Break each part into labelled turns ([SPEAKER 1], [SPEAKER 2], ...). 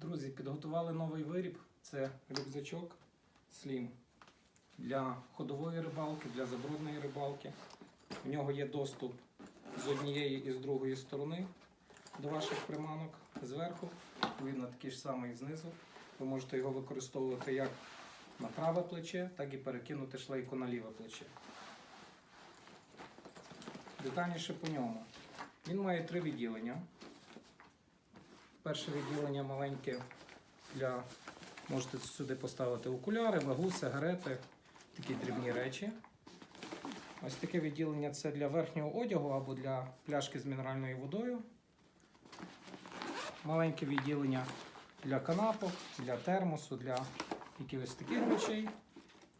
[SPEAKER 1] Друзі, підготували новий виріб. Це рюкзачок Slim для ходової рибалки, для забрудної рибалки. У нього є доступ з однієї і з другої сторони до ваших приманок зверху. Відповідно, такий ж самий знизу. Ви можете його використовувати як на праве плече, так і перекинути шлейку на ліве плече. Детальніше по ньому. Він має три відділення. Перше відділення маленьке для можете сюди поставити окуляри, вагу, сигарети, такі дрібні речі. Ось таке відділення це для верхнього одягу або для пляшки з мінеральною водою. Маленьке відділення для канапок, для термосу, для якихось таких речей.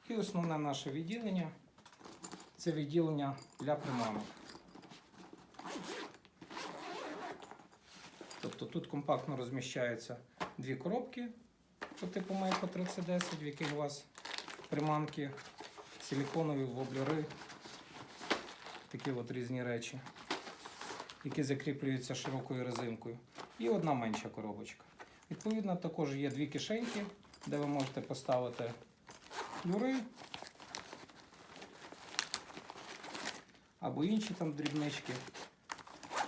[SPEAKER 1] І основне наше відділення це відділення для приманок. Тобто тут компактно розміщаються дві коробки по типу Meico 3010, в яких у вас приманки, силіконові воблери, такі от різні речі, які закріплюються широкою резинкою. І одна менша коробочка. Відповідно, також є дві кишеньки, де ви можете поставити флюри або інші там дрібнички.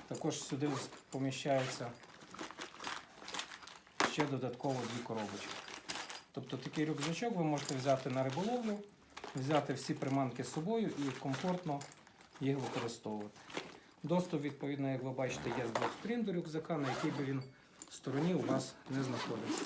[SPEAKER 1] Також сюди поміщається ще додатково дві коробочки. Тобто такий рюкзачок ви можете взяти на риболовлю, взяти всі приманки з собою і комфортно їх використовувати. Доступ, відповідно, як ви бачите, є з двох сторін до рюкзака, на якій би він стороні у вас не знаходився.